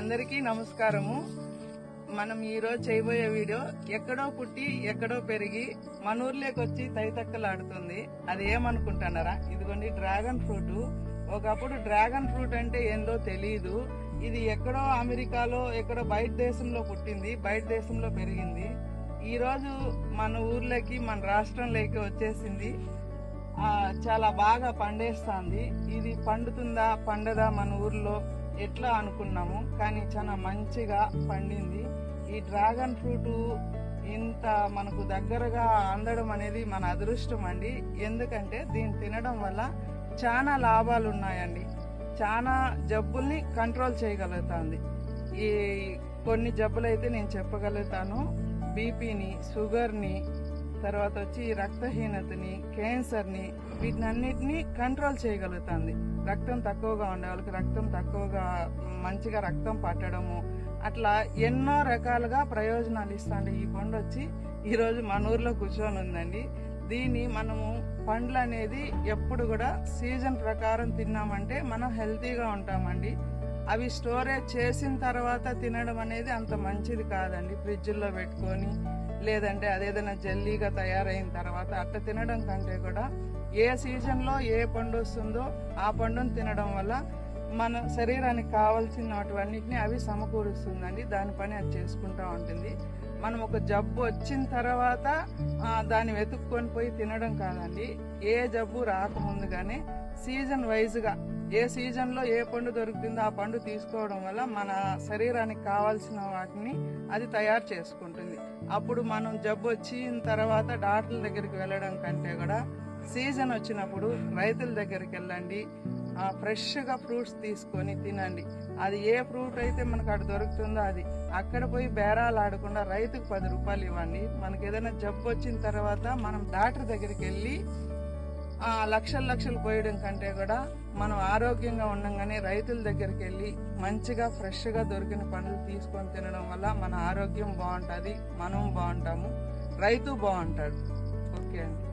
అందరికీ నమస్కారము. మనం ఈరోజు చేయబోయే వీడియో ఎక్కడో పుట్టి ఎక్కడో పెరిగి మన ఊర్లోకి వచ్చి తైతక్కలాడుతుంది. అది ఏమనుకుంటున్నారా? ఇదిగోండి డ్రాగన్ ఫ్రూట్. ఒకప్పుడు డ్రాగన్ ఫ్రూట్ అంటే ఏందో తెలియదు ఇది ఎక్కడో అమెరికాలో ఎక్కడో బయట దేశంలో పుట్టింది బయట దేశంలో పెరిగింది. ఈరోజు మన ఊర్లోకి మన రాష్ట్రంలోకి వచ్చేసింది. చాలా బాగా పండేస్తుంది. ఇది పండుతుందా పండదా మన ఊర్లో? ఎట్లా అనుకున్నాము కానీ చాలా మంచిగా పండింది. ఈ డ్రాగన్ ఫ్రూట్ ఇంత మనకు దగ్గరగా అందడం అనేది మన అదృష్టం అండి. ఎందుకంటే దీన్ని తినడం వల్ల చాలా లాభాలు ఉన్నాయండి. చాలా జబ్బుల్ని కంట్రోల్ చేయగలుగుతుంది. ఈ కొన్ని జబ్బులు అయితే నేను చెప్పగలుగుతాను. బీపీని షుగర్ని తర్వాత వచ్చి రక్తహీనతని క్యాన్సర్ని వీటినన్నిటిని కంట్రోల్ చేయగలుగుతుంది. రక్తం తక్కువగా ఉండే వాళ్ళకి రక్తం తక్కువగా మంచిగా రక్తం పట్టడము అట్లా ఎన్నో రకాలుగా ప్రయోజనాలు ఇస్తాండి ఈ పండు వచ్చి ఈరోజు మన ఊర్లో కూర్చొని ఉందండి. దీన్ని మనము పండ్లు అనేది ఎప్పుడు కూడా సీజన్ ప్రకారం తిన్నామంటే మనం హెల్తీగా ఉంటామండి. అవి స్టోరేజ్ చేసిన తర్వాత తినడం అనేది అంత మంచిది కాదండి. ఫ్రిడ్జ్లో పెట్టుకొని లేదంటే అదేదైనా జల్లీగా తయారైన తర్వాత అట్ట తినడం కంటే కూడా ఏ సీజన్లో ఏ పండు వస్తుందో ఆ పండును తినడం వల్ల మన శరీరానికి కావాల్సినటువన్నిటిని అవి సమకూరుస్తుందండి. దాని పని అది చేసుకుంటూ ఉంటుంది. మనం ఒక జబ్బు వచ్చిన తర్వాత దాన్ని వెతుక్కొని పోయి తినడం కాదండి. ఏ జబ్బు రాకముందుగానే సీజన్ వైజ్గా ఏ సీజన్లో ఏ పండు దొరుకుతుందో ఆ పండు తీసుకోవడం వల్ల మన శరీరానికి కావాల్సిన వాటిని అది తయారు చేసుకుంటుంది. అప్పుడు మనం జబ్బు వచ్చిన తర్వాత డాక్టర్ల దగ్గరికి వెళ్ళడం కంటే కూడా సీజన్ వచ్చినప్పుడు రైతుల దగ్గరికి వెళ్ళండి. ఫ్రెష్గా ఫ్రూట్స్ తీసుకొని తినండి. అది ఏ ఫ్రూట్ అయితే మనకు అక్కడ దొరుకుతుందో అది. అక్కడ పోయి బేరాలు ఆడకుండా రైతుకు పది రూపాయలు ఇవ్వండి. మనకి ఏదైనా జబ్బు వచ్చిన తర్వాత మనం డాక్టర్ దగ్గరికి వెళ్ళి ఆ, లక్షలు లక్షలు పోయడం కంటే కూడా మనం ఆరోగ్యంగా ఉండగానే రైతుల దగ్గరికి వెళ్ళి మంచిగా ఫ్రెష్గా దొరికిన పండ్లు తీసుకొని తినడం వల్ల మన ఆరోగ్యం బాగుంటుంది మనం బాగుంటాము రైతు బాగుంటాడు. ఓకే అండి.